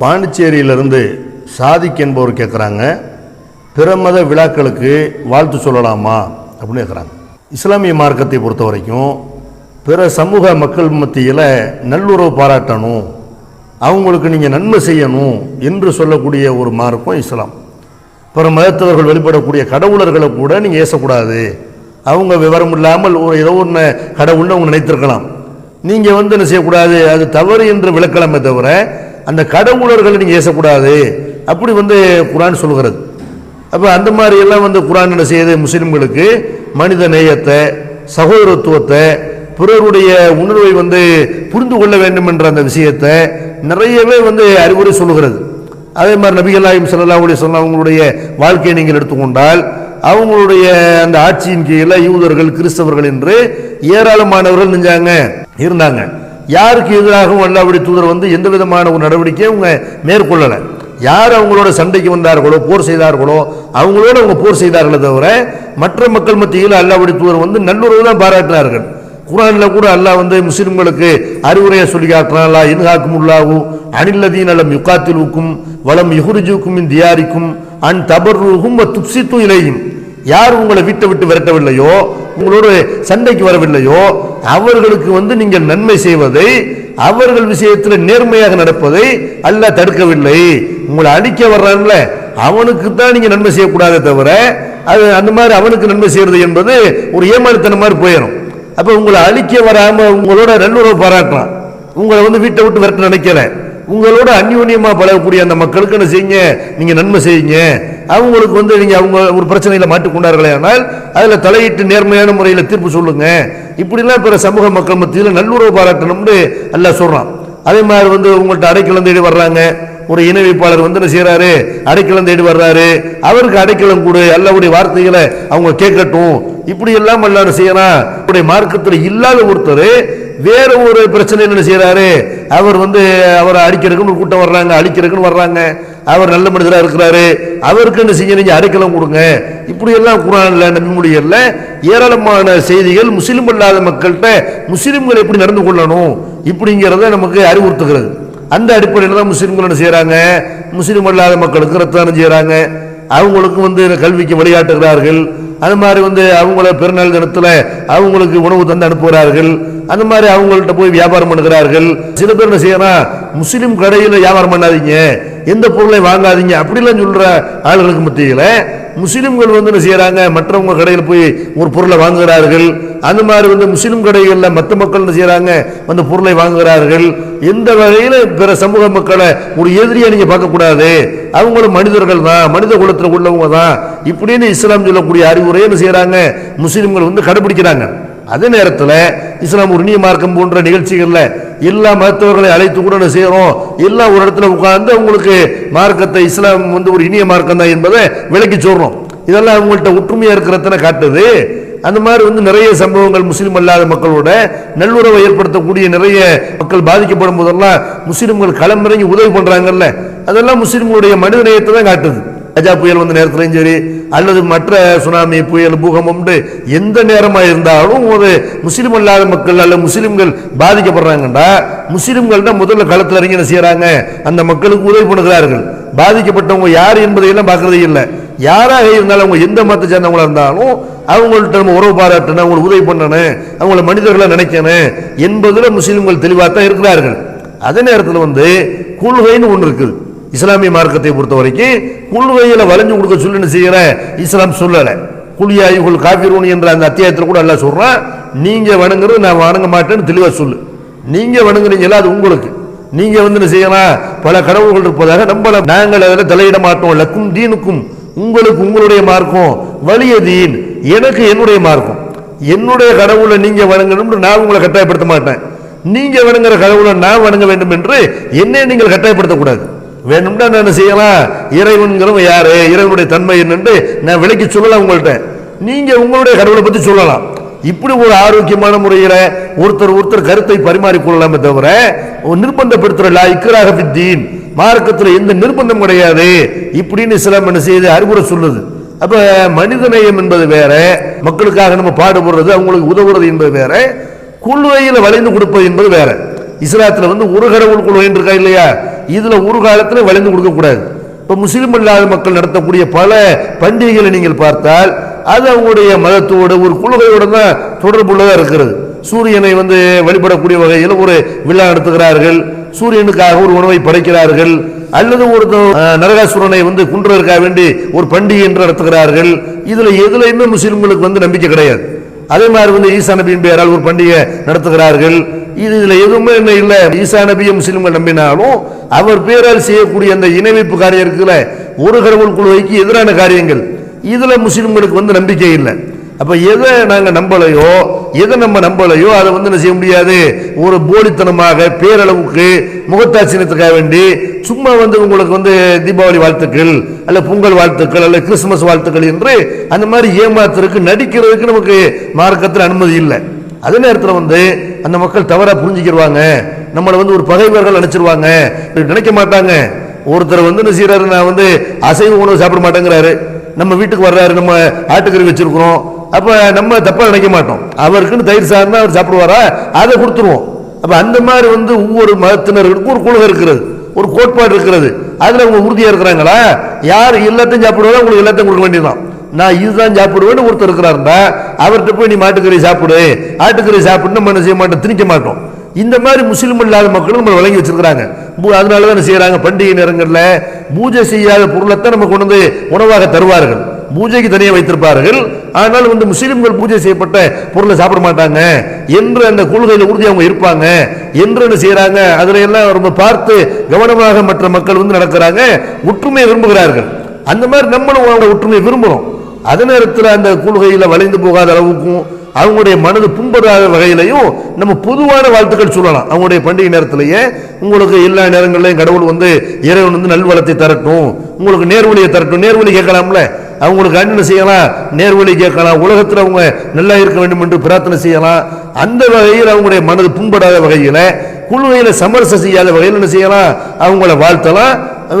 பாண்டிச்சேரியிலிருந்து சாதிக் என்பவர் கேட்குறாங்க பிற மத விழாக்களுக்கு வாழ்த்து சொல்லலாமா? அப்படின்னு கேட்குறாங்க இஸ்லாமிய மார்க்கத்தை பொறுத்த வரைக்கும் பிற சமூக மக்கள் மத்தியில் நல்லுறவு பாராட்டணும் அவங்களுக்கு நீங்கள் நன்மை செய்யணும் என்று சொல்லக்கூடிய ஒரு மார்க்கம் இஸ்லாம். பிற மதத்தவர்கள் வெளிப்படக்கூடிய கடவுளர்களை கூட நீங்கள் ஏசக்கூடாது. அவங்க விவரம் இல்லாமல் ஒரு ஏதோ ஒன்று கடவுள்னு அவங்க நினைத்திருக்கலாம். நீங்கள் வந்து என்ன செய்யக்கூடாது? அது தவறு என்று விளக்கலாமே தவிர அந்த கடவுளர்களை நீங்கள் ஏசக்கூடாது. அப்படி வந்து குரான் சொல்கிறது அப்போ அந்த மாதிரி எல்லாம் வந்து குரான் என்ன செய்யுது? முஸ்லீம்களுக்கு மனித நேயத்தை சகோதரத்துவத்தை பிறருடைய உணர்வை வந்து புரிந்து கொள்ள வேண்டும் என்ற அந்த விஷயத்தை நிறையவே வந்து அறிவுரை சொல்லுகிறது. அதே மாதிரி நபிகள் நாயம் ஸல்லல்லாஹு சொல்ல அவங்களுடைய வாழ்க்கையை நீங்கள் எடுத்துக்கொண்டால் அவங்களுடைய அந்த ஆட்சியின் கீழே யூதர்கள் கிறிஸ்தவர்கள் என்று ஏராளமானவர்கள் நெஞ்சாங்க இருந்தாங்க. யாருக்கு எதிராகவும் அல்லாவுடைய தூதர் வந்து எந்த விதமான ஒரு நடவடிக்கையும் அவங்க மேற்கொள்ளலை. யார் அவங்களோட சண்டைக்கு வந்தார்களோ போர் செய்தார்களோ அவங்களோட அவங்க போர் செய்தார்களே தவிர மற்ற மக்கள் மத்தியில் அல்லாவுடைய தூதர் வந்து நல்லுறவு தான் பாராட்டினார்கள். குரானில் கூட அல்லாஹ் வந்து முஸ்லிம்களுக்கு அறிவுரையை சொல்லி காட்டினாலா அல்லாஹ் இன்ஹாக்கும் உள்ளாகும் அனில்லதீன் அலம் யுகாத்திலுக்கும் வளம் யுகுரிஜுக்கும் தியாரிக்கும் அன் தபர்ருகும் துப்சித்தும் இலையும் யார் உங்களை வீட்டை விட்டு விரட்டவில்லையோ உங்களோட சண்டைக்கு வரவில்லையோ அவர்களுக்கு வந்து நீங்கள் நன்மை செய்வதை அவர்கள் விஷயத்தில் நேர்மையாக நடப்பதை அல்ல தடுக்கவில்லை. உங்களை அடிக்க வர்றான்ல அவனுக்கு தான் நீங்கள் நன்மை செய்யக்கூடாதே தவிர அது அந்த மாதிரி அவனுக்கு நன்மை செய்யறது என்பது ஒரு ஏமாளித்தனம் மாதிரி போயிடும் அப்போ உங்களை அழிக்க வராமல் உங்களோட நல்லுறவு பாராட்டுறான் உங்களை வந்து வீட்டை விட்டு விரட்ட நினைக்கிறேன் உங்களோட அந்யோன்யமாக பழகக்கூடிய அந்த மக்களுக்கு என்ன செய்யுங்க. நீங்கள் நன்மை செய்யுங்க. அவங்களுக்கு வந்து நீங்கள் அவங்க ஒரு பிரச்சனையில் மாட்டிக்கொண்டார்களே ஆனால் அதில் தலையிட்டு நேர்மையான முறையில் தீர்ப்பு சொல்லுங்க. இப்படிலாம் பிற சமூக மக்கள் மத்தியில் நல்லுறவு பாராட்டணும்னு எல்லாம் சொல்கிறான் அதே மாதிரி வந்து உங்கள்கிட்ட அடைக்கலம் தேடி வர்றாங்க. ஒரு இணை வைப்பாளர் வந்து என்ன செய்கிறாரு அடைக்கலம் தேடி வர்றாரு. அவருக்கு அடைக்கலம் கொடு. எல்லாவுடைய வார்த்தைகளை அவங்க கேட்கட்டும். இப்படி எல்லாம் எல்லாரும் செய்யலாம் அவருடைய மார்க்கத்தில் இல்லாத ஒருத்தர் வேறு ஒரு பிரச்சனை என்ன செய்கிறாரு அவர் வந்து அவரை அடிக்கிறதுக்குன்னு ஒரு கூட்டம் வர்றாங்க அழிக்கிறதுக்குன்னு வர்றாங்க. அவர் நல்ல மனிதராக இருக்கிறாரு. அவருக்கு என்ன செய்ய நீங்கள் அடைக்கலம் கொடுங்க. இப்படியெல்லாம் குரானில் குரான்ல ஏராளமான செய்திகள் முஸ்லிம் அல்லாத மக்கள்கிட்ட முஸ்லீம்கள் எப்படி நடந்து கொள்ளணும்? இப்படிங்கிறத நமக்கு அறிவுறுத்துகிறது. அந்த அடிப்படையில் தான் முஸ்லீம்கள் என்ன செய்கிறாங்க முஸ்லீம் அல்லாத மக்களுக்கு ரத்தானம் செய்கிறாங்க அவங்களுக்கும் வந்து கல்விக்கு வழிகாட்டுகிறார்கள் அது மாதிரி வந்து அவங்கள பிறநாள் தினத்தில் அவங்களுக்கு உணவு தந்து அனுப்புகிறார்கள். அந்த மாதிரி அவங்கள்ட்ட போய் வியாபாரம் பண்ணுகிறார்கள். சில பேர் என்ன செய்யறான் முஸ்லீம் கடையில் வியாபாரம் பண்ணாதீங்க. எந்த பொருளையும் வாங்காதீங்க. அப்படிலாம் சொல்கிற ஆளுகளுக்கு மத்தியில் முஸ்லீம்கள் வந்து என்ன செய்கிறாங்க மற்றவங்க கடையில் போய் ஒரு பொருளை வாங்குகிறார்கள். அந்த மாதிரி வந்து முஸ்லீம் கடைகளில் மற்ற மக்கள் என்ன செய்கிறாங்க அந்த பொருளை வாங்குகிறார்கள். எந்த வகையில் பிற சமூக மக்களை ஒரு எதிரியாக நீங்கள் பார்க்கக்கூடாது. அவங்களும் மனிதர்கள் தான் மனித குலத்தில் உள்ளவங்க தான் இப்படின்னு இஸ்லாம் சொல்லக்கூடிய அறிவு என்ன செய்யறாங்க? முஸ்லிம்கள் வந்து கடைபிடிக்கிறாங்க. அதே நேரத்தில் இஸ்லாம் ஒரு மார்க்கம் போன்ற நிகழ்ச்சிகளில் எல்லா மருத்துவர்களை அழைத்து கூட செய்கிறோம் எல்லாம் ஒரு இடத்துல உட்கார்ந்து அவங்களுக்கு மார்க்கத்தை இஸ்லாம் வந்து ஒரு இனிய மார்க்கம் தான் என்பதை விளக்கி சொல்கிறோம் இதெல்லாம் அவங்கள்ட்ட ஒற்றுமையாக இருக்கிறதனை காட்டுது. அந்த மாதிரி வந்து நிறைய சம்பவங்கள் முஸ்லீம் அல்லாத மக்களோட நல்லுறவை ஏற்படுத்தக்கூடிய நிறைய மக்கள் பாதிக்கப்படும் போதெல்லாம் முஸ்லிம்கள் களமிறங்கி உதவி பண்ணுறாங்கல்ல அதெல்லாம் முஸ்லீம்களுடைய மனித நேயத்தை தான் காட்டுது. கஜா புயல் வந்த நேரத்திலையும் சரி அல்லது மற்ற சுனாமி புயல் பூகம்பம்ட்டு எந்த நேரமாக இருந்தாலும் ஒரு முஸ்லீம் அல்லாத மக்கள் அல்ல முஸ்லீம்கள் பாதிக்கப்படுறாங்கண்டா முஸ்லிம்கள் தான் முதல்ல களத்தில் இறங்கி என்ன செய்கிறாங்க அந்த மக்களுக்கு உதவி பண்ணுகிறார்கள். பாதிக்கப்பட்டவங்க யார் என்பதையெல்லாம் பார்க்கறதே இல்லை. யாராக இருந்தாலும் அவங்க எந்த மதத்தை சேர்ந்தவங்களாக இருந்தாலும் அவங்கள்ட்ட நம்ம உறவு பாராட்டணும் அவங்களுக்கு உதவி பண்ணணும் அவங்கள மனிதர்களை நினைக்கணும் என்பதில் முஸ்லீம்கள் தெளிவாக தான் இருக்கிறார்கள். அதே நேரத்தில் வந்து கொள்கைன்னு ஒன்று இருக்குது. இஸ்லாமிய மார்க்கத்தை பொறுத்த வரைக்கும் குழுவையில் வளைஞ்சு கொடுக்க சொல்லுன்னு செய்கிற இஸ்லாம் சொல்லலை. குளியாயுகள் காபிரூன் என்ற அந்த அத்தியாயத்தில் கூட எல்லாம் சொல்கிறான் நீங்கள் வணங்குறது நான் வணங்க மாட்டேன்னு தெளிவாக சொல்லு. நீங்கள் வணங்குறீங்களா அது உங்களுக்கு. நீங்கள் வந்து என்ன செய்யலாம் பல கடவுள்கள் இருப்பதாக நம்பல. நாங்கள் அதில் தலையிட மாட்டோம். லக்கும் தீனுக்கும் உங்களுக்கு உங்களுடைய மார்க்கம். வலிய தீன். எனக்கு என்னுடைய மார்க்கம். என்னுடைய கடவுளை நீங்கள் வணங்கணும்னு நான் உங்களை கட்டாயப்படுத்த மாட்டேன். நீங்கள் வணங்குற கடவுளை நான் வணங்க வேண்டும் என்று என்னை நீங்கள் கட்டாயப்படுத்தக்கூடாது. வேணும்னா நான் என்ன செய்யலாம்? இறைவன்கிறவன் யாரு? இறைவனுடைய தன்மை என்னென்று நான் விலைக்கு சொல்லலாம் உங்கள்கிட்ட நீங்க உங்களுடைய கடவுளை பத்தி சொல்லலாம். இப்படி ஒரு ஆரோக்கியமான முறையில் ஒருத்தர் ஒருத்தர் கருத்தை பரிமாறிக்கொள்ளலாமே தவிர ஒரு நிர்பந்தப்படுத்துறல இக்கராக வித்தீன் மார்க்கத்தில் எந்த நிர்பந்தம் கிடையாது. இப்படின்னு இஸ்லாம் என்ன செய்யுது அறிவுரை சொல்லுது. அப்ப மனிதநேயம் என்பது வேற மக்களுக்காக நம்ம பாடுபடுறது அவங்களுக்கு உதவுறது என்பது வேற கொள்கையில வளைந்து கொடுப்பது என்பது வேற. இஸ்லாத்தில் வந்து ஒரு கடவுள் கொள்கை இருக்கா இல்லையா? இதில் ஒரு காலத்தில் வளைந்து கொடுக்கக்கூடாது இப்போ முஸ்லீம் இல்லாத மக்கள் நடத்தக்கூடிய பல பண்டிகைகளை நீங்கள் பார்த்தால் அது அவங்களுடைய மதத்தோடு ஒரு கொள்கையோட தான் தொடர்புள்ளதாக இருக்கிறது. சூரியனை வந்து வழிபடக்கூடிய வகையில் ஒரு விழா நடத்துகிறார்கள். சூரியனுக்காக ஒரு உணவை படைக்கிறார்கள். அல்லது ஒரு நரகாசுரனை வந்து குன்றதற்காக வேண்டி ஒரு பண்டிகை என்று நடத்துகிறார்கள். இதில் எதுலையுமே முஸ்லீம்களுக்கு வந்து நம்பிக்கை கிடையாது. அதே மாதிரி வந்து ஈசா நபியின் பெயரால் ஒரு பண்டிகை நடத்துகிறார்கள். இது எதுவுமே என்ன இல்லை. ஈசா நபியை முஸ்லிம்கள் நம்பினாலும் அவர் பேரால் செய்யக்கூடிய அந்த இணைவைப்பு காரியம் இருக்குல்ல ஒரு கடவுள் குழுவைக்கு எதிரான காரியங்கள். இதில் முஸ்லீம்களுக்கு வந்து நம்பிக்கை இல்லை. அப்போ எதை நாங்கள் நம்பலையோ எதை நம்ம நம்பலையோ அதை வந்து என்ன செய்ய முடியாது? ஒரு போலித்தனமாக பேரளவுக்கு முகத்தாட்சியத்துக்காக வேண்டி சும்மா வந்து உங்களுக்கு வந்து தீபாவளி வாழ்த்துக்கள் அல்ல பொங்கல் வாழ்த்துக்கள் அல்ல கிறிஸ்துமஸ் வாழ்த்துக்கள் என்று அந்த மாதிரி ஏமாத்துறதுக்கு நடிக்கிறதுக்கு நமக்கு மார்க்கத்தில் அனுமதி இல்லை. அதே நேரத்தில் வந்து அந்த மக்கள் தவறாக புரிஞ்சுக்கிடுவாங்க நம்மளை வந்து ஒரு பகைவர்கள் நினைச்சிருவாங்க. நினைக்க மாட்டாங்க. ஒருத்தர் வந்து என்ன செய்யறாரு நான் வந்து அசைவ உணவு சாப்பிட மாட்டேங்கிறாரு. நம்ம வீட்டுக்கு வர்றாரு நம்ம ஆட்டுக்கறி வச்சிருக்கிறோம். அப்போ நம்ம தப்பாக நினைக்க மாட்டோம். அவருக்குன்னு தயிர் சாதம் அவர் சாப்பிடுவாரா? அதை கொடுத்துருவோம். அப்போ அந்த மாதிரி வந்து ஒவ்வொரு மதத்தினருக்கும் ஒரு கொள்கை இருக்கிறது. ஒரு கோட்பாடு இருக்கிறது. அதில் அவங்க உறுதியாக இருக்கிறாங்களா? யார் எல்லாத்தையும் சாப்பிடுவாரோ உங்களுக்கு எல்லாத்தையும் கொடுக்க வேண்டியதுதான். நான் இதுதான் சாப்பிடுவேன்னு ஒருத்தர் இருக்கிறாருந்தா அவர்கிட்ட போய் நீ மாட்டுக்கறி சாப்பிடு. ஆட்டுக்கறி சாப்பிடுன்னு நம்ம என்ன செய்ய மாட்டோம்? திணிக்க மாட்டோம். இந்த மாதிரி முஸ்லீம் இல்லாத மக்களும் நம்ம வழங்கி வச்சிருக்கிறாங்க. அதனால தான் செய்கிறாங்க பண்டிகை நேரங்களில் பூஜை செய்யாத பொருளைத்தான் நம்ம கொண்டு வந்து உணவாக தருவார்கள். பூஜைக்கு தனியாக வைத்திருப்பார்கள். ஆனால் வந்து முஸ்லிம்கள் பூஜை செய்யப்பட்ட பொருளை சாப்பிட மாட்டாங்க. என்று அந்த கொள்கையில் உறுதி அவங்க இருப்பாங்க. என்று என்ன செய்கிறாங்க அதில் எல்லாம் ரொம்ப பார்த்து கவனமாக மற்ற மக்கள் வந்து நடக்கிறாங்க. ஒற்றுமையை விரும்புகிறார்கள். அந்த மாதிரி நம்மளும் அவங்களோட ஒற்றுமையை விரும்புகிறோம் அதே நேரத்தில் அந்த கொள்கையில வளைந்து போகாத அளவுக்கும் அவங்களுடைய மனது புண்படாத வகையிலையும் நம்ம பொதுவான வாழ்த்துக்கள் சொல்லலாம். அவங்களுடைய பண்டிகை நேரத்திலேயே உங்களுக்கு எல்லா நேரங்களிலையும் கடவுள் வந்து இறைவன் வந்து நல்வளத்தை தரட்டும். உங்களுக்கு நேர்வழியை தரட்டும். நேர்வழி கேட்கலாம்ல? அவங்களுக்கு அண்ணனை செய்யலாம். நேர்வழி கேட்கலாம். உலகத்தில் அவங்க நல்லா இருக்க வேண்டும் என்று பிரார்த்தனை செய்யலாம். அந்த வகையில் அவங்களுடைய மனது புண்படாத வகையில் குழுவையில் சமரசம் செய்யாத வகையில் என்ன செய்யலாம்? அவங்கள வாழ்த்தலாம்.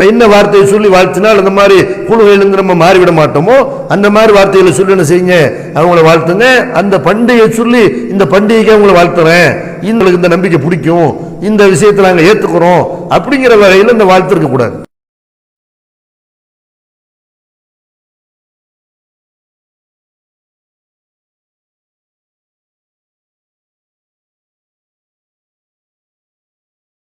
என்ன வார்த்தையை சொல்லி வாழ்த்தினால் அந்த மாதிரி குழுவையிலிருந்து நம்ம மாறிவிட மாட்டோமோ? அந்த மாதிரி வார்த்தைகளை சொல்லி என்ன செய்யுங்க? அவங்கள வாழ்த்துங்க. அந்த பண்டிகையை சொல்லி இந்த பண்டிகைக்கு அவங்கள வாழ்த்துறேன். எங்களுக்கு இந்த நம்பிக்கை பிடிக்கும். இந்த விஷயத்தை நாங்கள் ஏற்றுக்கிறோம் அப்படிங்கிற வகையில் இந்த வாழ்த்து இருக்கக்கூடாது.